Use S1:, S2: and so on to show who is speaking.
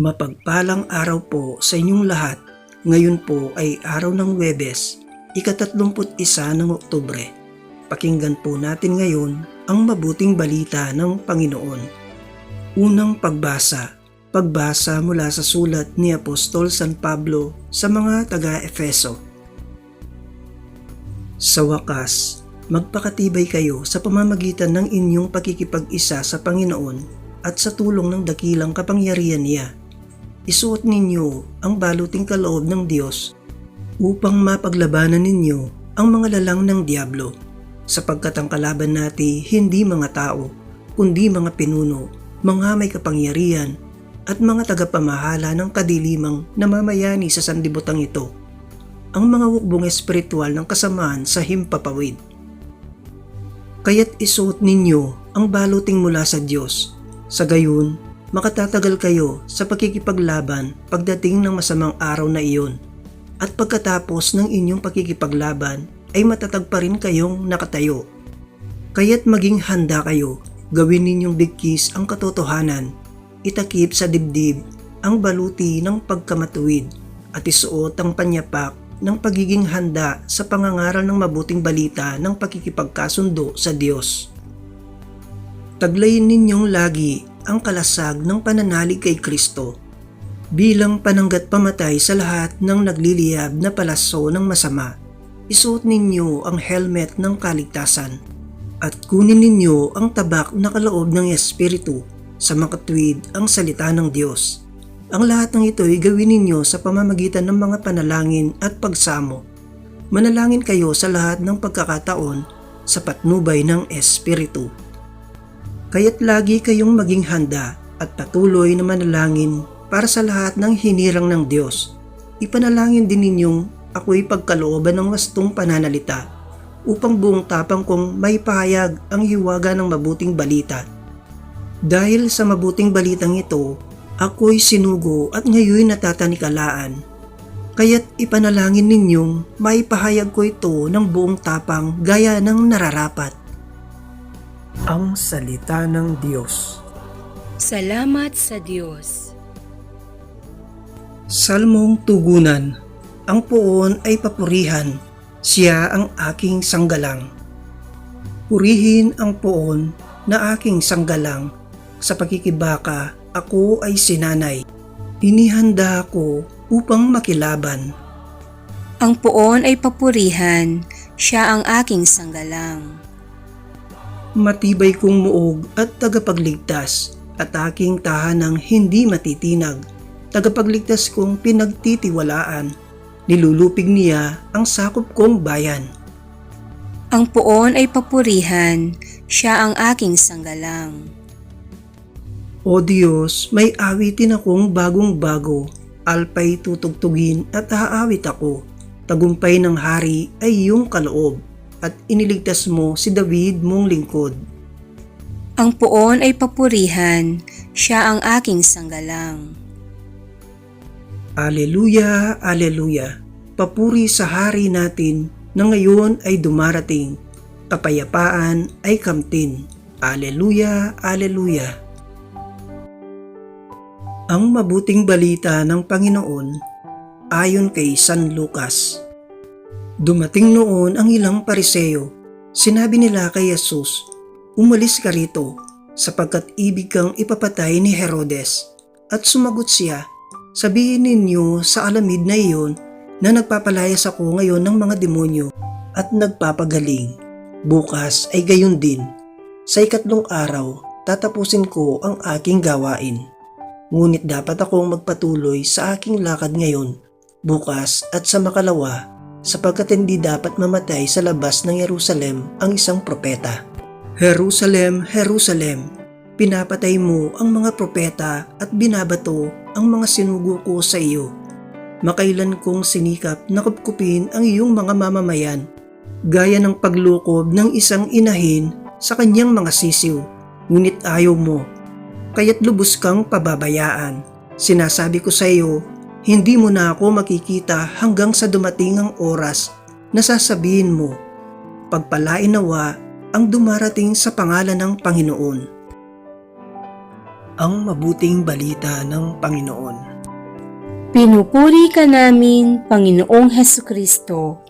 S1: Mapagpalang araw po sa inyong lahat. Ngayon po ay araw ng Webes, ikatatlumput isa ng Oktubre. Pakinggan po natin ngayon ang mabuting balita ng Panginoon. Unang pagbasa, pagbasa mula sa sulat ni Apostol San Pablo sa mga taga-Efeso. Sa wakas, magpakatibay kayo sa pamamagitan ng inyong pakikipag-isa sa Panginoon at sa tulong ng dakilang kapangyarihan niya. Isuot ninyo ang baluting kaloob ng Diyos upang mapaglabanan ninyo ang mga lalang ng Diablo sapagkat ang kalaban nati hindi mga tao kundi mga pinuno, mga may kapangyarihan at mga tagapamahala ng kadilimang namamayani sa sandibutang ito ang mga hukbong espiritual ng kasamaan sa himpapawid. Kaya't isuot ninyo ang baluting mula sa Diyos. Sa gayon, makatatagal kayo sa pagkikipaglaban pagdating ng masamang araw na iyon. At pagkatapos ng inyong pagkikipaglaban ay matatag pa rin kayong nakatayo. Kaya't maging handa kayo, gawin ninyong bigkis ang katotohanan, itakip sa dibdib ang baluti ng pagkamatuwid at isuot ang panyapak ng pagiging handa sa pangangaral ng mabuting balita ng pakikipagkasundo sa Diyos. Taglayin ninyong lagi ang kalasag ng pananalig kay Kristo bilang pananggat pamatay sa lahat ng nagliliyab na palaso ng masama. Isuot ninyo ang helmet ng kaligtasan at kunin ninyo ang tabak na kaloob ng Espiritu sa makatwid ang salita ng Diyos. Ang lahat ng ito ay gawin ninyo sa pamamagitan ng mga panalangin at pagsamo. Manalangin kayo sa lahat ng pagkakataon sa patnubay ng Espiritu. Kaya't lagi kayong maging handa at patuloy na manalangin para sa lahat ng hinirang ng Diyos. Ipanalangin din ninyong ako'y pagkalooban ng wastong pananalita upang buong tapang kong may pahayag ang hiwaga ng mabuting balita. Dahil sa mabuting balitang ito, ako'y sinugo at ngayon natatanikalaan. Kaya't ipanalangin ninyong maipahayag ko ito ng buong tapang gaya ng nararapat. Ang Salita ng Diyos
S2: Salamat sa Diyos.
S1: Salmong Tugunan Ang poon ay papurihan, siya ang aking sanggalang. Purihin ang poon na aking sanggalang, sa pagkikibaka ako ay sinanay. Inihanda ako upang makilaban.
S2: Ang poon ay papurihan, siya ang aking sanggalang.
S1: Matibay kong muog at tagapagligtas at aking tahanang hindi matitinag. Tagapagligtas kong pinagtitiwalaan. Nilulupig niya ang sakop kong bayan.
S2: Ang poon ay papurihan, siya ang aking sanggalang.
S1: O Diyos, may awitin akong bagong-bago. Alpay tutugtugin at aawit ako. Tagumpay ng hari ay iyong kaloob at iniligtas mo si David mong lingkod.
S2: Ang poon ay papurihan, siya ang aking sanggalang.
S1: Aleluya, aleluya. Papuri sa hari natin na ngayon ay dumarating. Kapayapaan ay kamtin. Aleluya, aleluya. Ang mabuting balita ng Panginoon ayon kay San Lucas. Dumating noon ang ilang pariseo. Sinabi nila kay Jesus, Umalis ka rito sapagkat ibig kang ipapatay ni Herodes. At sumagot siya, Sabihin ninyo sa alamid na iyon na nagpapalayas ako ngayon ng mga demonyo at nagpapagaling. Bukas ay gayon din. Sa ikatlong araw, tatapusin ko ang aking gawain. Ngunit dapat akong magpatuloy sa aking lakad ngayon, bukas at sa makalawa, sapagkat hindi dapat mamatay sa labas ng Jerusalem ang isang propeta. Jerusalem, Jerusalem, pinapatay mo ang mga propeta at binabato ang mga sinugo ko sa iyo. Makailan kong sinikap na kupkupin ang iyong mga mamamayan, gaya ng paglukob ng isang inahin sa kanyang mga sisiw, ngunit ayaw mo kaya't lubos kang pababayaan. Sinasabi ko sa iyo, hindi mo na ako makikita hanggang sa dumating ang oras na sasabihin mo, pagpalain nawa ang dumarating sa pangalan ng Panginoon. ang mabuting balita ng Panginoon.
S2: Pinupuri ka namin, Panginoong Heso Kristo.